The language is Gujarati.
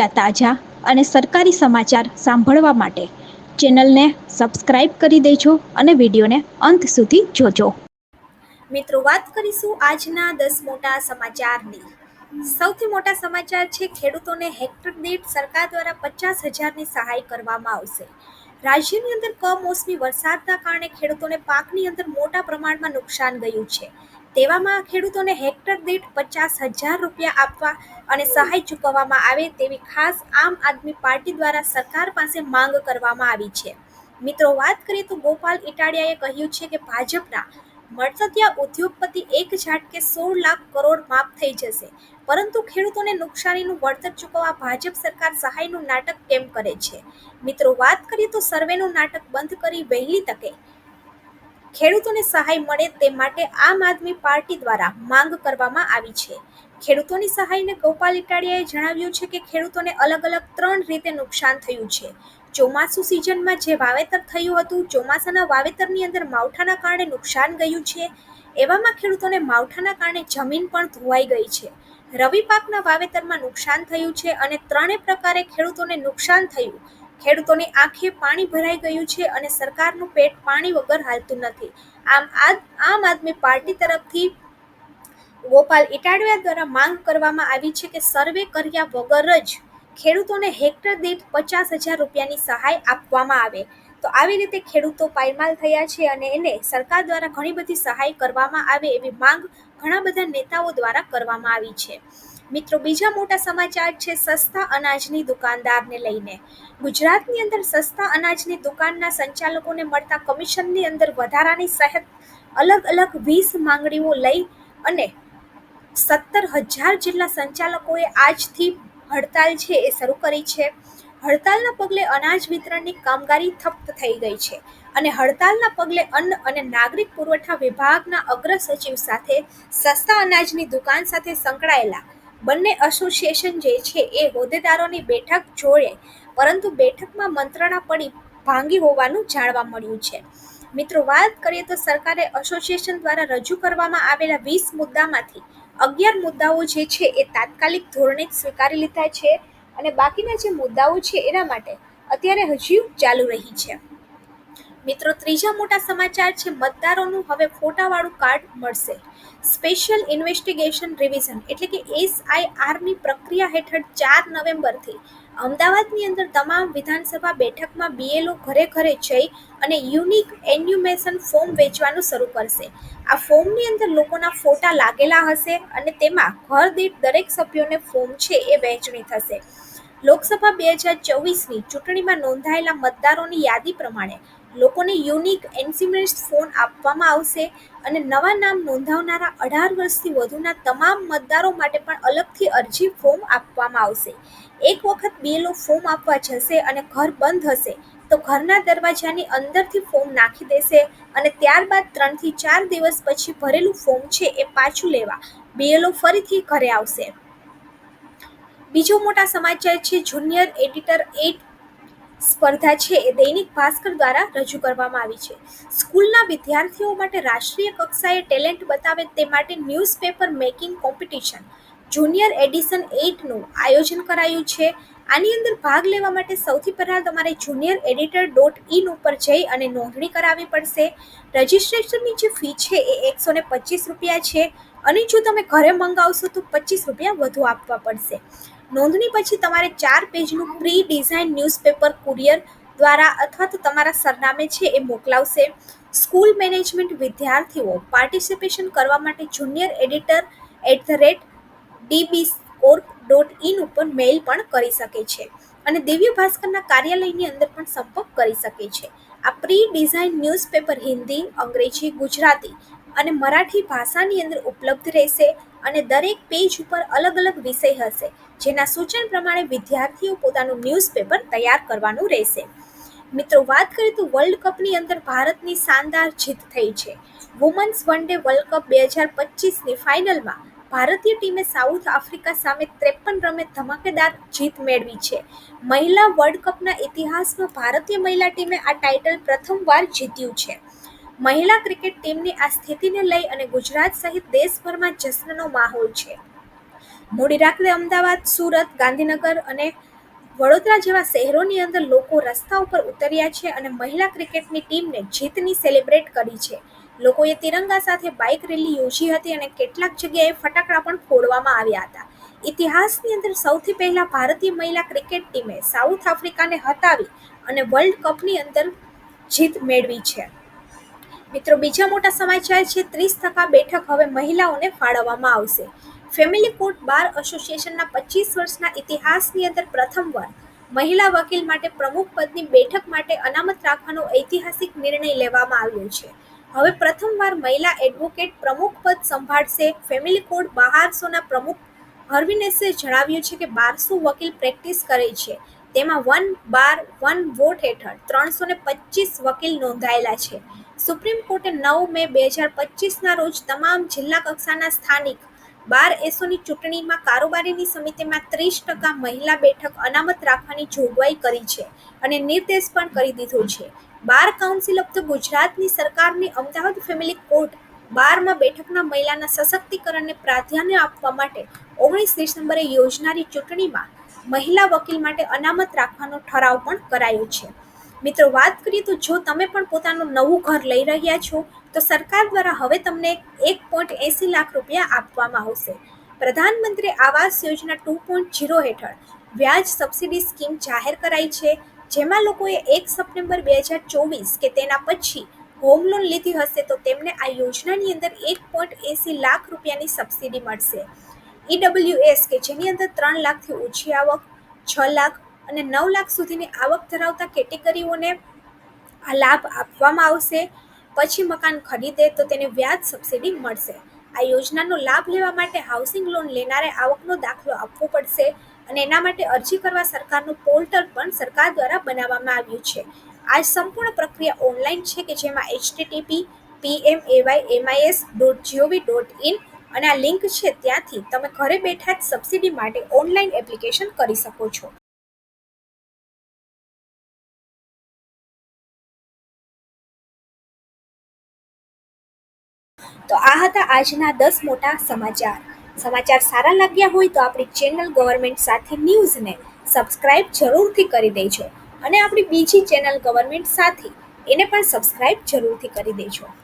તાજા અને સરકારી સમાચાર સાંભળવા માટે ચેનલને સબસ્ક્રાઇબ કરી દેજો અને વિડીયોને અંત સુધી જોજો. મિત્રો, વાત કરીશું આજના દસ મોટા સમાચારની. સૌથી મોટા સમાચાર છે, ખેડૂતોને હેક્ટર દીઠ સરકાર દ્વારા પચાસ હજારની સહાય કરવામાં આવશે. રાજ્યની અંદર કમોસમી વરસાદના કારણે ખેડૂતોને પાકની અંદર મોટા પ્રમાણમાં નુકસાન ગયું છે. તેવામાં ખેડૂતોને હેક્ટર દીઠ પચાસ હજાર રૂપિયા આપવા અને સહાય ચૂકવવામાં આવે તેવી ખાસ આમ આદમી પાર્ટી દ્વારા સરકાર પાસે માંગ કરવામાં આવી છે. મિત્રો, વાત કરીએ તો ગોપાલ ઇટાડિયાએ કહ્યું છે કે ભાજપના મળતરિયા ઉદ્યોગપતિ એક ઝાટકે સોળ લાખ કરોડ માફ થઈ જશે. પરંતુ ખેડૂતોને નુકસાનીનું વળતર ચૂકવવા ભાજપ સરકાર સહાયનું નાટક કેમ કરે છે? મિત્રો, વાત કરીએ તો સર્વેનું નાટક બંધ કરી વહેલી તકે ખેડૂતોને સહાય મળે તે માટે આમ આદમી પાર્ટી દ્વારા માંગ કરવામાં આવી છે. ખેડૂતોની સહાયને ગોપાલ ઇટાડિયાએ જણાવ્યું છે કે ખેડૂતોને અલગ અલગ ત્રણ રીતે નુકસાન થયું છે. ચોમાસુ સિઝનમાં જે વાવેતર થયું હતું, ચોમાસાના વાવેતરની અંદર માવઠાના કારણે નુકસાન ગયું છે. એવામાં ખેડૂતોને માવઠાના કારણે જમીન પણ ધોવાઈ ગઈ છે. રવિ પાકના વાવેતરમાં નુકસાન થયું છે અને ત્રણેય પ્રકારે ખેડૂતોને નુકસાન થયું. ખેડૂતોની આંખે પાણી ભરાઈ ગયું છે અને સરકારનું પેટ પાણી વગર હાલતું નથી. આમ આમ આદમી પાર્ટી તરફથી ગોપાલ ઇટાડિયા દ્વારા માંગ કરવામાં આવી છે કે સર્વે કર્યા વગર જ ખેડૂતોને હેક્ટર દીઠ પચાસ હજાર રૂપિયાની સહાય આપવામાં આવે. તો આવી રીતે ખેડૂતો પાયમાલ થયા છે અને એને સરકાર દ્વારા ઘણી બધી સહાય કરવામાં આવે એવી માંગ ઘણા બધા નેતાઓ દ્વારા કરવામાં આવી છે. મિત્રો, બીજા મોટા સમાચાર છે સસ્તા અનાજની દુકાનદારને લઈને. ગુજરાતની અંદર સસ્તા અનાજની દુકાનના સંચાલકોને મળતા કમિશનની અંદર વધારાની સહેત અલગ અલગ વીસ માંગણીઓ લઈ અને સત્તર હજાર જેટલા સંચાલકોએ આજથી હડતાલ છે એ શરૂ કરી છે. હડતાલના પગલે અનાજ વિતરણની કામગીરી થપ્પ થઈ ગઈ છે અને હડતાલના પગલે અન્ન અને નાગરિક પુરવઠા વિભાગના અગ્ર સચિવ સાથે સસ્તા અનાજની દુકાન સાથે સંકળાયેલા બંને એસોસિએશન જે છે એ હોદ્દેદારોની બેઠક જોડે, પરંતુ બેઠકમાં મંત્રણા પડી ભાંગી હોવાનું જાણવા મળ્યું છે. મિત્રો, વાત કરીએ તો સરકારે એસોસિએશન દ્વારા રજૂ કરવામાં આવેલા વીસ મુદ્દામાંથી અગિયાર મુદ્દાઓ જે છે એ તાત્કાલિક ધોરણે સ્વીકારી લીધા છે અને બાકીના જે મુદ્દાઓ છે એના માટે અત્યારે હજી ચાલુ રહી છે. મિત્રો, ત્રીજા મોટા સમાચાર છે, મતદારોનું હવે ફોટાવાળું કાર્ડ મળશે. સ્પેશિયલ ઇન્વેસ્ટિગેશન રિવિઝન એટલે કે એસઆઈઆરની પ્રક્રિયા હેઠળ ચાર નવેમ્બરથી અમદાવાદની અંદર તમામ વિધાનસભા બેઠકમાં બીએલઓ ઘરે ઘરે જઈ અને યુનિક એન્યુમેશન ફોર્મ વેચવાનું શરૂ કરશે. આ ફોર્મની અંદર લોકોના ફોટા લાગેલા હશે અને તેમાં ઘર દીઠ દરેક સભ્યોને ફોર્મ છે એ વહેંચણી થશે. લોકસભા બે હજાર ચોવીસની ચૂંટણીમાં નોંધાયેલા મતદારોની યાદી પ્રમાણે લોકોને યુનિક એન્સિમેન્ટ ફોન આપવામાં આવશે અને નવા નામ નોંધાવનારા અઢાર વર્ષથી વધુના તમામ મતદારો માટે પણ અલગથી અરજી ફોર્મ આપવામાં આવશે. એક વખત બીએલઓ ફોર્મ આપવા જશે અને ઘર બંધ હશે, તો ઘરના દરવાજાની અંદરથી ફોર્મ નાખી દેશે અને ત્યારબાદ ત્રણથી ચાર દિવસ પછી ભરેલું ફોર્મ છે એ પાછું લેવા બીએલઓ ફરીથી ઘરે આવશે. બીજો મોટા સમાચાર છે, જુનિયર એડિટર એટ સ્પર્ધા છે એ દૈનિક ભાસ્કર દ્વારા રજૂ કરવામાં આવી છે. સ્કૂલના વિદ્યાર્થીઓ માટે રાષ્ટ્રીય કક્ષાએ ટેલેન્ટ બતાવે તે માટે newspaper making competition, junior edition એઇટનું આયોજન કરાયું છે. આની અંદર ભાગ લેવા માટે સૌથી પહેલાં તમારે જુનિયર એડિટર ડોટ ઇન ઉપર જઈ અને નોંધણી કરાવવી પડશે. રજિસ્ટ્રેશનની જે ફી છે એ એકસો ને પચીસ રૂપિયા છે અને જો તમે ઘરે મંગાવશો તો પચીસ રૂપિયા વધુ આપવા પડશે. નોંધણી પછી તમારે ચાર પેજનું પ્રી ડિઝાઇન ન્યૂઝપેપર કુરિયર દ્વારા અથવા તો તમારા સરનામે છે એ મોકલાવશે. સ્કૂલ મેનેજમેન્ટ વિદ્યાર્થીઓ પાર્ટિસિપેશન કરવા માટે junior editor at the rate DB corp dot in ઉપર મેઇલ પણ કરી શકે છે અને દિવ્ય ભાસ્કરના કાર્યાલયની અંદર પણ સંપર્ક કરી શકે છે. આ પ્રી ડિઝાઇન ન્યૂઝપેપર હિન્દી, અંગ્રેજી, ગુજરાતી અને મરાઠી ભાષાની અંદર ઉપલબ્ધ રહેશે. અને દરેક પેજ ઉપર અલગ અલગ વિષય હશે, જેના સૂચન પ્રમાણે વિદ્યાર્થીઓ પોતાનું ન્યૂઝપેપર તૈયાર કરવાનું રહેશે. મિત્રો, વાત કરીએ તો વર્લ્ડ કપની અંદર ભારતની શાનદાર જીત થઈ છે. Women's one day world cup બે હજાર પચીસની ફાઇનલમાં ભારતીય ટીમે સાઉથ આફ્રિકા સામે ત્રેપન રમે ધમાકેદાર જીત મેળવી છે. મહિલા વર્લ્ડ કપના ઇતિહાસમાં ભારતીય મહિલા ટીમે આ ટાઇટલ પ્રથમવાર જીત્યું છે. મહિલા ક્રિકેટ ટીમની આ સ્થિતિને લઈ અને ગુજરાત સહિત દેશભરમાં જશ્નનો માહોલ છે. મોડી રાત્રે અમદાવાદ, સુરત, ગાંધીનગર અને વડોદરા જેવા શહેરોની અંદર લોકો રસ્તા ઉપર ઉતર્યા છે અને મહિલા ક્રિકેટની ટીમને જીતની સેલિબ્રેટ કરી છે. લોકોએ તિરંગા સાથે બાઇક રેલી યોજી હતી અને કેટલાક જગ્યાએ ફટાકડા પણ ફોડવામાં આવ્યા હતા. ઇતિહાસની અંદર સૌથી પહેલા ભારતીય મહિલા ક્રિકેટ ટીમે સાઉથ આફ્રિકાને હતાવી અને વર્લ્ડ કપની અંદર જીત મેળવી છે. મિત્રો, બીજા મોટા સમાચાર છે, ત્રીસ ટકા બેઠક હવે મહિલાઓને ફાળવવામાં આવશે. ફેમિલી કોર્ટ બાર એસોસિએશનના પચીસ વર્ષના ઇતિહાસની અંદર પ્રથમવાર મહિલા વકીલ માટે પ્રમુખ પદની બેઠક માટે અનામત રાખવાનો ઐતિહાસિક નિર્ણય લેવામાં આવ્યો છે. હવે પ્રથમવાર મહિલા એડવોકેટ પ્રમુખ પદ સંભાળશે. ફેમિલી કોર્ટ બહારસોના પ્રમુખ હર્વિનેસે જણાવ્યું છે કે બારસો વકીલ પ્રેક્ટિસ કરે છે. તેમાં વન બાર, વન વોટ હેઠળ ત્રણસો ને પચીસ વકીલ નોંધાયેલા છે. સુપ્રીમ કોર્ટે નવ મે બે હજાર પચીસના રોજ તમામ જિલ્લા કક્ષાના સ્થાનિક બાર એસોની ચૂંટણીમાં કારોબારીની સમિતિમાં ત્રીસ ટકા મહિલા બેઠક અનામત રાખવાની જોગવાઈ કરી છે અને નિર્દેશ પણ કરી દીધો છે. બાર કાઉન્સિલ ઓફ ધ ગુજરાતની સરકારની અમદાવાદ ફેમિલી કોર્ટ બારમાં બેઠકના મહિલાના સશક્તિકરણને પ્રાધાન્ય આપવા માટે ઓગણીસ ડિસેમ્બરે યોજનારી ચૂંટણીમાં મહિલા વકીલ માટે અનામત રાખવાનો ઠરાવ પણ કરાયો છે. મિત્રો, વાત કરીએ તો જો તમે પણ પોતાનું નવું ઘર લઈ રહ્યા છો, તો સરકાર દ્વારા હવે તમને એક પોઈન્ટ એંસી લાખ રૂપિયા આપવામાં આવશે. પ્રધાનમંત્રી Awas Yojana two point zero હેઠળ વ્યાજ સબસિડી સ્કીમ જાહેર કરાઈ છે, જેમાં લોકોએ એક સપ્ટેમ્બર બે હજાર ચોવીસ કે તેના પછી હોમ લોન લીધી હશે, તો તેમને આ યોજનાની અંદર એક પોઈન્ટ એંસી લાખ રૂપિયાની સબસિડી મળશે. ઈડબ્લ્યુએસ કે જેની અંદર ત્રણ લાખથી ઓછી આવક, છ લાખ અને નવ લાખ સુધીની આવક ધરાવતા કેટેગરીઓને આ લાભ આપવામાં આવશે. પછી મકાન ખરીદે તો તેને વ્યાજ સબસિડી મળશે. આ યોજનાનો લાભ લેવા માટે હાઉસિંગ લોન લેનારે આવકનો દાખલો આપવો પડશે અને એના માટે અરજી કરવા સરકારનું પોર્ટલ પણ સરકાર દ્વારા બનાવવામાં આવ્યું છે. આ સંપૂર્ણ પ્રક્રિયા ઓનલાઈન છે કે જેમાં HTTP PMAY MIS dot GOV dot in અને આ લિંક છે ત્યાંથી તમે ઘરે બેઠા જ સબસિડી માટે ઓનલાઈન એપ્લિકેશન કરી શકો છો. તો આ હતા આજના દસ મોટા સમાચાર. સમાચાર સારા લાગ્યા હોય તો આપણી ચેનલ ગવર્મેન્ટ સાથે ન્યૂઝને સબસ્ક્રાઇબ જરૂરથી કરી દેજો. અને આપણી બીજી ચેનલ ગવર્મેન્ટ સાથે એને પણ સબસ્ક્રાઇબ જરૂરથી કરી દેજો.